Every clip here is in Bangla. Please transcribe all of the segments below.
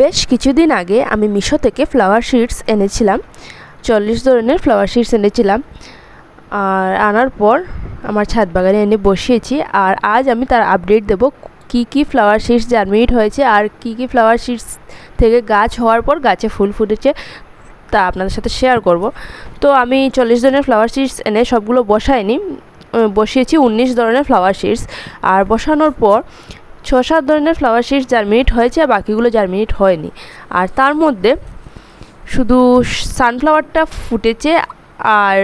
বেশ কিছুদিন আগে আমি মিশো থেকে ফ্লাওয়ার শিটস এনেছিলাম, চল্লিশ ধরনের ফ্লাওয়ার শিটস এনেছিলাম। আর আনার পর আমার ছাদ বাগানে এনে বসিয়েছি আর আজ আমি তার আপডেট দেব কি কি ফ্লাওয়ার শিটস জার্মিনেট হয়েছে আর কি কি ফ্লাওয়ার শিটস থেকে গাছ হওয়ার পর গাছে ফুল ফুটেছে তা আপনাদের সাথে শেয়ার করব। তো আমি চল্লিশ ধরনের ফ্লাওয়ার শিটস এনে সবগুলো বসাইনি বসিয়েছি উনিশ ধরনের ফ্লাওয়ার শিটস আর বসানোর পর ছ সাত ধরনের ফ্লাওয়ার শিটস জার্মিনেট হয়েছে আর বাকিগুলো জার্মিনেট হয়নি। আর তার মধ্যে শুধু সানফ্লাওয়ারটা ফুটেছে আর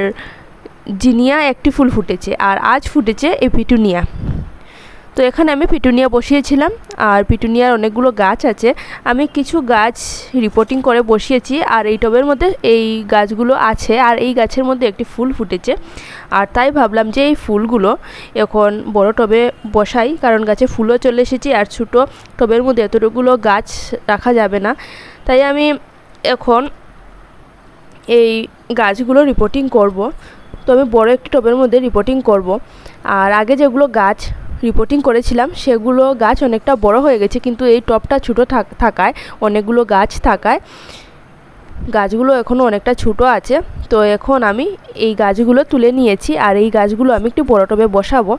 জিনিয়া একটি ফুল ফুটেছে। আর আজ ফুটেছে এই পিটুনিয়া। তো এখানে আমি পিটুনিয়া বসিয়েছিলাম, আর পিটুনিয়ার অনেকগুলো গাছ আছে। আমি কিছু গাছ রিপোর্টিং করে বসিয়েছি, আর এই টবের মধ্যে এই গাছগুলো আছে, আর এই গাছের মধ্যে একটি ফুল ফুটেছে। আর তাই ভাবলাম যে এই ফুলগুলো এখন বড় টবে বসাই, কারণ গাছে ফুলও চলে এসেছে, আর ছোটো টবের মধ্যে এতটুকুলো গাছ রাখা যাবে না। তাই আমি এখন এই গাছগুলো রিপোর্টিং করব। তো আমি বড় একটি টবের মধ্যে রিপোর্টিং করব। আর আগে যেগুলো গাছ রিপোর্টিং করেছিলাম, সেগুলো গাছ অনেকটা বড় হয়ে গেছে, কিন্তু এই টবটা ছোটো থাক- থাকায়, অনেকগুলো গাছ থাকায় গাছগুলো এখনও অনেকটা ছোটো আছে। তো এখন আমি এই গাছগুলো তুলে নিয়েছি, আর এই গাছগুলো আমি একটু বড় টবে বসাবো।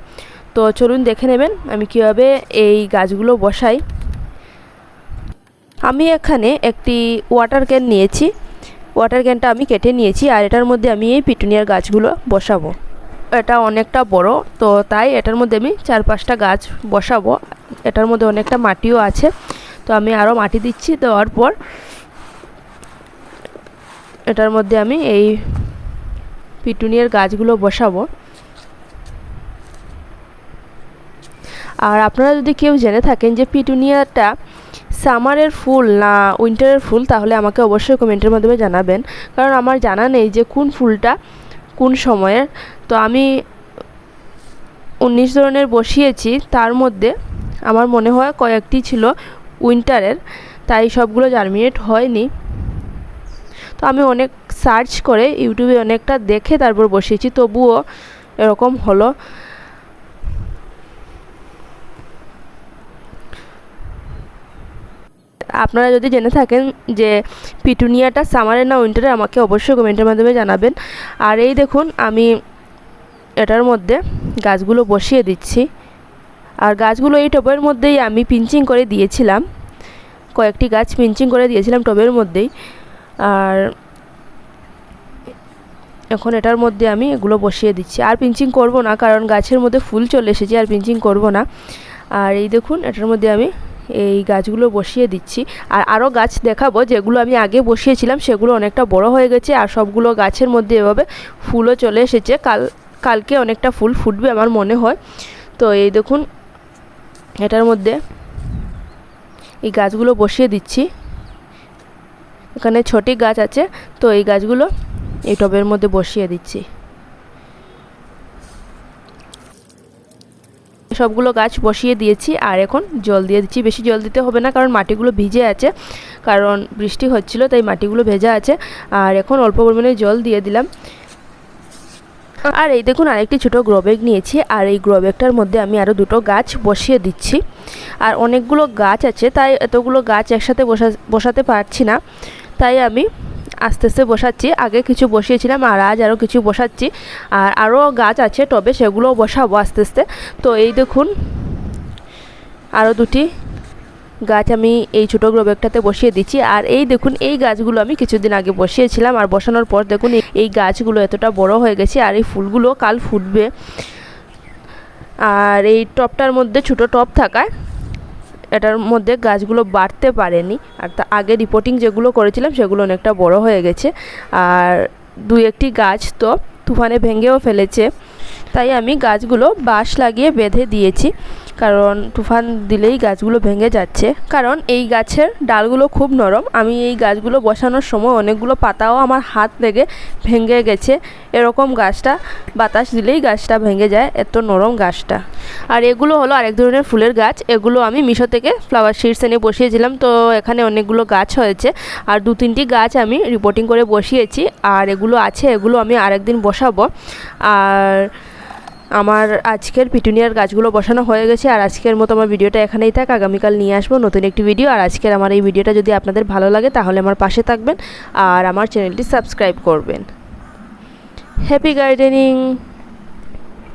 তো চলুন দেখে নেবেন আমি কীভাবে এই গাছগুলো বসাই। আমি এখানে একটি ওয়াটার ক্যান নিয়েছি। ওয়াটার ক্যানটা আমি কেটে নিয়েছি, আর এটার মধ্যে আমি এই পিটুনিয়ার গাছগুলো বসাবো। এটা অনেকটা বড়, তো তাই এটার মধ্যে আমি চার পাঁচটা গাছ বসাবো। এটার মধ্যে অনেকটা মাটিও আছে, তো আমি আরও মাটি দিচ্ছি দেওয়ার পর এটার মধ্যে আমি এই পিটুনিয়ার গাছগুলো বসাবো। আর আপনারা যদি কেউ জেনে থাকেন যে পিটুনিয়াটা সামারের ফুল না উইন্টারের ফুল, তাহলে আমাকে অবশ্যই কমেন্টের মাধ্যমে জানাবেন। কারণ আমার জানা নেই যে কোন ফুলটা কোন সময়ের? তো আমি উনিশ ধরনের বসিয়েছি, তার মধ্যে আমার মনে হয় কয়েকটি ছিল উইন্টারের, তাই সবগুলো জার্মিনেট হয়নি। তো আমি অনেক সার্চ করে ইউটিউবে অনেকটা দেখে তারপর বসিয়েছি, তবুও এরকম হলো। আপনারা যদি জেনে থাকেন যে পিটুনিয়াটা সামারে না উইন্টারে আমাকে অবশ্যই কমেন্টের মাধ্যমে জানাবেন। আর এই দেখুন, আমি এটার মধ্যে গাছগুলো বসিয়ে দিচ্ছি। আর গাছগুলো এই টবের মধ্যেই আমি পিঞ্চিং করে দিয়েছিলাম। কয়েকটি গাছ পিঞ্চিং করে দিয়েছিলাম টবের মধ্যেই। আর এখন এটার মধ্যে আমি এগুলো বসিয়ে দিচ্ছি। আর পিঞ্চিং করব না, কারণ গাছের মধ্যে ফুল চলে এসেছে, আর পিঞ্চিং করব না। আর এই দেখুন, এটার মধ্যে আমি এই গাছগুলো বসিয়ে দিচ্ছি। আর আরও গাছ দেখাবো, যেগুলো আমি আগে বসিয়েছিলাম, সেগুলো অনেকটা বড় হয়ে গেছে, আর সবগুলো গাছের মধ্যে এভাবে ফুলও চলে এসেছে। কাল, কালকে অনেকটা ফুল ফুটবে আমার মনে হয়। তো এই দেখুন, এটার মধ্যে এই গাছগুলো বসিয়ে দিচ্ছি। এখানে ছটি গাছ আছে, তো এই গাছগুলো এই টবের মধ্যে বসিয়ে দিচ্ছি। সবগুলো গাছ বসিয়ে দিয়েছি আর এখন জল দিয়ে দিচ্ছি। বেশি জল দিতে হবে না কারণ মাটিগুলো ভিজে আছে, কারণ বৃষ্টি হচ্ছিল তাই মাটিগুলো ভেজা আছে। আর এখন অল্প পরিমাণে জল দিয়ে দিলাম। আর এই দেখুন আরেকটি ছোটো গ্রোব্যাগ নিয়েছি। আর এই গ্রোব্যাগটার মধ্যে আমি আরও দুটো গাছ বসিয়ে দিচ্ছি। আর অনেকগুলো গাছ আছে, তাই এতগুলো গাছ একসাথে বসা, বসাতে পারছি না। তাই আমি আস্তে আস্তে বসাচ্ছি। আগে কিছু বসিয়েছিলাম, আর আজ আরও কিছু বসাচ্ছি। আর আরও গাছ আছে টবে সেগুলোও বসাবো আস্তে আস্তে। তো এই দেখুন আরও দুটি গাছ আমি এই ছোটো গ্রোব্যাগটাতে বসিয়ে দিচ্ছি। আর এই দেখুন, এই গাছগুলো আমি কিছুদিন আগে বসিয়েছিলাম। আর বসানোর পর দেখুন, এই- গাছগুলো এতটা বড় হয়ে গেছে, আর এই ফুলগুলো কাল ফুটবে। আর এই টবটার মধ্যে ছোটো টব থাকায় এটার মধ্যে গাছগুলো বাড়তে পারেনি। আর তা আগে রিপোর্টিং যেগুলো করেছিলাম সেগুলো অনেকটা বড় হয়ে গেছে। আর দু একটি গাছ তো তুফানে ভেঙেও ফেলেছে। তাই আমি গাছগুলো বাঁশ লাগিয়ে বেঁধে দিয়েছি। কারণ তুফান দিলেই গাছগুলো ভেঙে যাচ্ছে। কারণ এই গাছের ডালগুলো খুব নরম। আমি এই গাছগুলো বসানোর সময় অনেকগুলো পাতাও আমার হাত লেগে ভেঙে গেছে। এরকম গাছটা, বাতাস দিলেই গাছটা ভেঙে যায়, এত নরম গাছটা। আর এগুলো হলো আরেক ধরনের ফুলের গাছ। এগুলো আমি মিশো থেকে ফ্লাওয়ার সিডস এনে বসিয়েছিলাম। তো এখানে অনেকগুলো গাছ হয়েছে। আর দু তিনটি গাছ আমি রিপোর্টিং করে বসিয়েছি। আর এগুলো আছে, এগুলো আমি আরেকদিন বসাবো। আর আমার আজকের পিটুনিয়ার গাছগুলো বসানো হয়ে গেছে, আর আজকের মতো আমার ভিডিওটা এখানেই থাক। আগামীকাল নিয়ে আসব নতুন একটি ভিডিও, আর আজকের আমার এই ভিডিওটা যদি আপনাদের ভালো লাগে, তাহলে আমার পাশে থাকবেন, আর আমার চ্যানেলটি সাবস্ক্রাইব করবেন। Happy gardening!